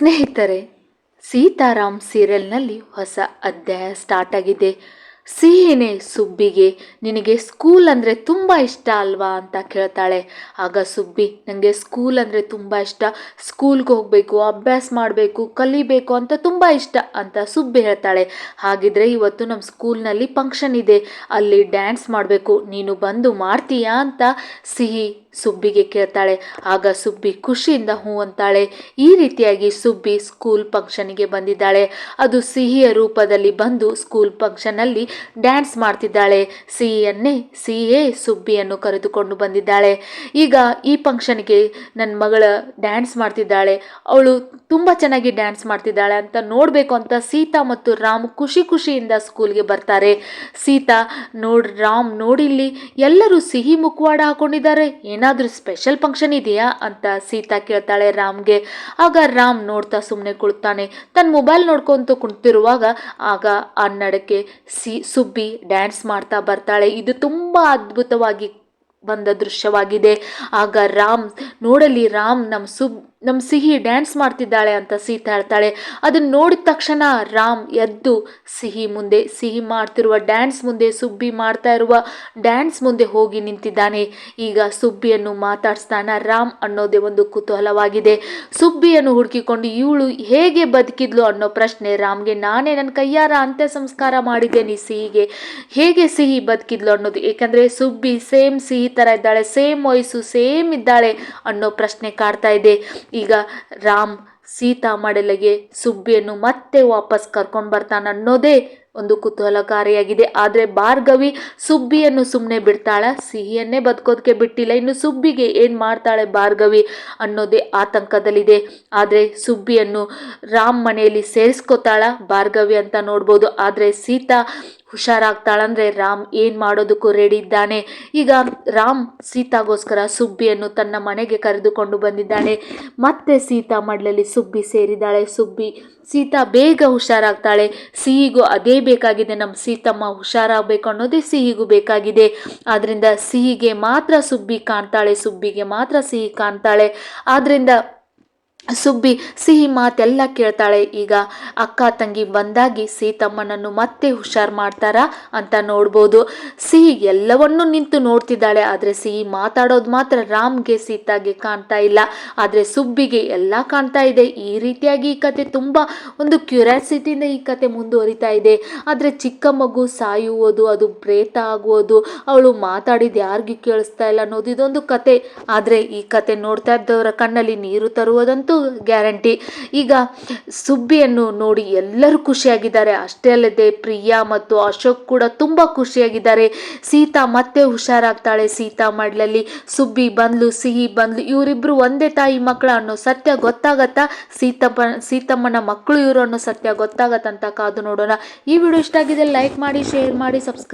ಸ್ನೇಹಿತರೆ, ಸೀತಾರಾಮ್ ಸೀರಿಯಲ್ನಲ್ಲಿ ಹೊಸ ಅಧ್ಯಾಯ ಸ್ಟಾರ್ಟ್ ಆಗಿದೆ. ಸಿಹಿನೇ ಸುಬ್ಬಿಗೆ ನಿನಗೆ ಸ್ಕೂಲ್ ಅಂದರೆ ತುಂಬ ಇಷ್ಟ ಅಲ್ವಾ ಅಂತ ಕೇಳ್ತಾಳೆ. ಆಗ ಸುಬ್ಬಿ ನನಗೆ ಸ್ಕೂಲ್ ಅಂದರೆ ತುಂಬ ಇಷ್ಟ. ಸ್ಕೂಲ್ಗೆ ಹೋಗಬೇಕು, ಅಭ್ಯಾಸ ಮಾಡಬೇಕು, ಕಲಿಬೇಕು ಅಂತ ತುಂಬ ಇಷ್ಟ ಅಂತ ಸುಬ್ಬಿ ಹೇಳ್ತಾಳೆ. ಹಾಗಿದ್ರೆ ಇವತ್ತು ನಮ್ಮ ಸ್ಕೂಲ್ನಲ್ಲಿ ಫಂಕ್ಷನ್ ಇದೆ. ಅಲ್ಲಿ ಡ್ಯಾನ್ಸ್ ಮಾಡಬೇಕು. ನೀನು ಬಂದು ಮಾಡ್ತೀಯಾ ಅಂತ ಸಿಹಿ ಸುಬ್ಬಿಗೆ ಕೇಳ್ತಾಳೆ, ಆಗ ಸುಬ್ಬಿ ಖುಷಿಯಿಂದ ಹೂ ಅಂತಾಳೆ. ಈ ರೀತಿಯಾಗಿ ಸುಬ್ಬಿ ಸ್ಕೂಲ್ ಫಂಕ್ಷನ್ಗೆ ಬಂದಿದ್ದಾಳೆ. ಅದು ಸಿಹಿಯ ರೂಪದಲ್ಲಿ ಬಂದು ಸ್ಕೂಲ್ ಫಂಕ್ಷನಲ್ಲಿ ಡ್ಯಾನ್ಸ್ ಮಾಡ್ತಿದ್ದಾಳೆ. ಸಿಹಿಯನ್ನೇ, ಸಿಹಿಯೇ ಸುಬ್ಬಿಯನ್ನು ಕರೆದುಕೊಂಡು ಬಂದಿದ್ದಾಳೆ. ಈಗ ಈ ಫಂಕ್ಷನ್ಗೆ ನನ್ನ ಮಗಳ ಡ್ಯಾನ್ಸ್ ಮಾಡ್ತಿದ್ದಾಳೆ. ಅವಳು ತುಂಬ ಚೆನ್ನಾಗಿ ಡ್ಯಾನ್ಸ್ ಮಾಡ್ತಿದ್ದಾಳೆ ಅಂತ ನೋಡಬೇಕು ಅಂತ ಸೀತಾ ಮತ್ತು ರಾಮ್ ಖುಷಿ ಖುಷಿಯಿಂದ ಸ್ಕೂಲ್ಗೆ ಬರ್ತಾರೆ. ಸೀತಾ, ನೋಡ್, ರಾಮ್ ನೋಡಿಲ್ಲಿ ಎಲ್ಲರೂ ಸಿಹಿ ಮುಖವಾಡ ಹಾಕೊಂಡಿದ್ದಾರೆ. ಏನಾದರೂ ಸ್ಪೆಷಲ್ ಫಂಕ್ಷನ್ ಇದೆಯಾ ಅಂತ ಸೀತಾ ಕೇಳ್ತಾಳೆ ರಾಮ್ಗೆ. ಆಗ ರಾಮ್ ನೋಡ್ತಾ ಸುಮ್ಮನೆ ಕುಳ್ತಾನೆ. ತನ್ನ ಮೊಬೈಲ್ ನೋಡ್ಕೊಂತ ಕುಂತಿರುವಾಗ ಆಗ ಆ ನಡಕ್ಕೆ ಸಿ, ಸುಬ್ಬಿ ಡ್ಯಾನ್ಸ್ ಮಾಡ್ತಾ ಬರ್ತಾಳೆ. ಇದು ತುಂಬ ಅದ್ಭುತವಾಗಿ ಬಂದ ದೃಶ್ಯವಾಗಿದೆ. ಆಗ ರಾಮ್ ನೋಡಲಿ ರಾಮ್ ನಮ್ಮ ಸುಬ್ ನಮ್ಮ ಸಿಹಿ ಡ್ಯಾನ್ಸ್ ಮಾಡ್ತಿದ್ದಾಳೆ ಅಂತ ಸೀತಾ ಹೇಳ್ತಾಳೆ. ಅದನ್ನ ನೋಡಿದ ತಕ್ಷಣ ರಾಮ್ ಎದ್ದು ಸಿಹಿ ಮುಂದೆ, ಸಿಹಿ ಮಾಡ್ತಿರುವ ಡ್ಯಾನ್ಸ್ ಮುಂದೆ, ಸುಬ್ಬಿ ಮಾಡ್ತಾ ಇರುವ ಡ್ಯಾನ್ಸ್ ಮುಂದೆ ಹೋಗಿ ನಿಂತಿದ್ದಾನೆ. ಈಗ ಸುಬ್ಬಿಯನ್ನು ಮಾತಾಡಿಸ್ತಾನ ರಾಮ್ ಅನ್ನೋದೇ ಒಂದು ಕುತೂಹಲವಾಗಿದೆ. ಸುಬ್ಬಿಯನ್ನು ಹುಡುಕಿಕೊಂಡು ಇವಳು ಹೇಗೆ ಬದುಕಿದ್ಲು ಅನ್ನೋ ಪ್ರಶ್ನೆ ರಾಮ್ಗೆ, ನಾನೇ ನನ್ನ ಕೈಯಾರ ಅಂತ್ಯ ಸಂಸ್ಕಾರ ಮಾಡಿದ್ದೇನೆ ಸಿಹಿಗೆ ಹೇಗೆ ಸಿಹಿ ಬದುಕಿದ್ಲು ಅನ್ನೋದು? ಏಕೆಂದರೆ ಸುಬ್ಬಿ ಸೇಮ್ ಸಿಹಿ ಥರ ಇದ್ದಾಳೆ, ಸೇಮ್ ವಯಸ್ಸು, ಸೇಮ್ ಇದ್ದಾಳೆ ಅನ್ನೋ ಪ್ರಶ್ನೆ ಕಾಡ್ತಾ ಇದೆ. ಈಗ ರಾಮ್ ಸೀತಾ ಮಡಲಿಗೆ ಸುಬ್ಬಿಯನ್ನು ಮತ್ತೆ ವಾಪಸ್ ಕರ್ಕೊಂಡು ಬರ್ತಾನೆ ಅನ್ನೋದೇ ಒಂದು ಕುತೂಹಲಕಾರಿಯಾಗಿದೆ. ಆದರೆ ಭಾರ್ಗವಿ ಸುಬ್ಬಿಯನ್ನು ಸುಮ್ಮನೆ ಬಿಡ್ತಾಳ, ಸಿಹಿಯನ್ನೇ ಬದುಕೋದಕ್ಕೆ ಬಿಟ್ಟಿಲ್ಲ. ಇನ್ನು ಸುಬ್ಬಿಗೆ ಏನು ಮಾಡ್ತಾಳೆ ಭಾರ್ಗವಿ ಅನ್ನೋದೇ ಆತಂಕದಲ್ಲಿದೆ. ಆದರೆ ಸುಬ್ಬಿಯನ್ನು ರಾಮ್ ಮನೆಯಲ್ಲಿ ಸೇರಿಸ್ಕೋತಾಳ ಭಾರ್ಗವಿ ಅಂತ ನೋಡ್ಬೋದು. ಆದರೆ ಸೀತಾ ಹುಷಾರಾಗ್ತಾಳಂದ್ರೆ ರಾಮ್ ಏನು ಮಾಡೋದಕ್ಕೂ ರೆಡಿ ಇದ್ದಾನೆ. ಈಗ ರಾಮ್ ಸೀತಾಗೋಸ್ಕರ ಸುಬ್ಬಿಯನ್ನು ತನ್ನ ಮನೆಗೆ ಕರೆದುಕೊಂಡು ಬಂದಿದ್ದಾನೆ. ಮತ್ತೆ ಸೀತಾ ಮಡ್ಲಲ್ಲಿ ಸುಬ್ಬಿ ಸೇರಿದ್ದಾಳೆ ಸುಬ್ಬಿ, ಸೀತಾ ಬೇಗ ಹುಷಾರಾಗ್ತಾಳೆ. ಸಿಹಿಗೂ ಅದೇ ಬೇಕಾಗಿದೆ. ನಮ್ಮ ಸೀತಮ್ಮ ಹುಷಾರಾಗಬೇಕು ಅನ್ನೋದೇ ಸಿಹಿಗೂ ಬೇಕಾಗಿದೆ. ಆದ್ದರಿಂದ ಸಿಹಿಗೆ ಮಾತ್ರ ಸುಬ್ಬಿ ಕಾಣ್ತಾಳೆ. ಸುಬ್ಬಿಗೆ ಮಾತ್ರ ಸಿಹಿ ಕಾಣ್ತಾಳೆ. ಆದ್ದರಿಂದ ಸುಬ್ಬಿ, ಸಿಹಿ ಮಾತೆಲ್ಲ ಕೇಳ್ತಾಳೆ. ಈಗ ಅಕ್ಕ ತಂಗಿ ಬಂದಾಗಿ ಸೀತಮ್ಮನನ್ನು ಮತ್ತೆ ಹುಷಾರು ಮಾಡ್ತಾರಾ ಅಂತ ನೋಡ್ಬೋದು. ಸಿಹಿ ಎಲ್ಲವನ್ನೂ ನಿಂತು ನೋಡ್ತಿದ್ದಾಳೆ. ಆದರೆ ಸಿಹಿ ಮಾತಾಡೋದು ಮಾತ್ರ ರಾಮ್ಗೆ, ಸೀತಾಗೆ ಕಾಣ್ತಾ ಇಲ್ಲ. ಆದರೆ ಸುಬ್ಬಿಗೆ ಎಲ್ಲ ಕಾಣ್ತಾ ಇದೆ. ಈ ರೀತಿಯಾಗಿ ಈ ಕತೆ ತುಂಬ ಒಂದು ಕ್ಯೂರಿಯಾಸಿಟಿಯಿಂದ ಈ ಕತೆ ಮುಂದುವರಿತಾ ಇದೆ. ಆದರೆ ಚಿಕ್ಕ ಮಗು ಸಾಯುವುದು, ಅದು ಪ್ರೇತ ಆಗುವುದು, ಅವಳು ಮಾತಾಡಿದ ಯಾರಿಗೂ ಕೇಳಿಸ್ತಾ ಇಲ್ಲ ಅನ್ನೋದು ಇದೊಂದು ಕತೆ. ಆದರೆ ಈ ಕತೆ ನೋಡ್ತಾ ಇದ್ದವರ ಕಣ್ಣಲ್ಲಿ ನೀರು ತರುವುದಂತೂ ಗ್ಯಾರಂಟಿ. ಈಗ ಸುಬ್ಬಿಯನ್ನು ನೋಡಿ ಎಲ್ಲರೂ ಖುಷಿಯಾಗಿದ್ದಾರೆ. ಅಷ್ಟೇ ಅಲ್ಲದೆ ಪ್ರಿಯಾ ಮತ್ತು ಅಶೋಕ್ ಕೂಡ ತುಂಬ ಖುಷಿಯಾಗಿದ್ದಾರೆ. ಸೀತಾ ಮತ್ತೆ ಹುಷಾರಾಗ್ತಾಳೆ. ಸೀತಾ ಮಡ್ಲಲ್ಲಿ ಸುಬ್ಬಿ ಬಂದ್ಲು, ಸಿಹಿ ಬಂದ್ಲು. ಇವರಿಬ್ರು ಒಂದೇ ತಾಯಿ ಮಕ್ಕಳು ಅನ್ನೋ ಸತ್ಯ ಗೊತ್ತಾಗತ್ತಾ? ಸೀತಪ್ಪ ಸೀತಮ್ಮನ ಮಕ್ಕಳು ಇವರು ಅನ್ನೋ ಸತ್ಯ ಗೊತ್ತಾಗತ್ತಂತ ಕಾದು ನೋಡೋಣ. ಈ ವಿಡಿಯೋ ಇಷ್ಟ ಆಗಿದೆ ಲೈಕ್ ಮಾಡಿ ಶೇರ್ ಮಾಡಿ ಸಬ್ಸ್ಕ್ರೈಬ್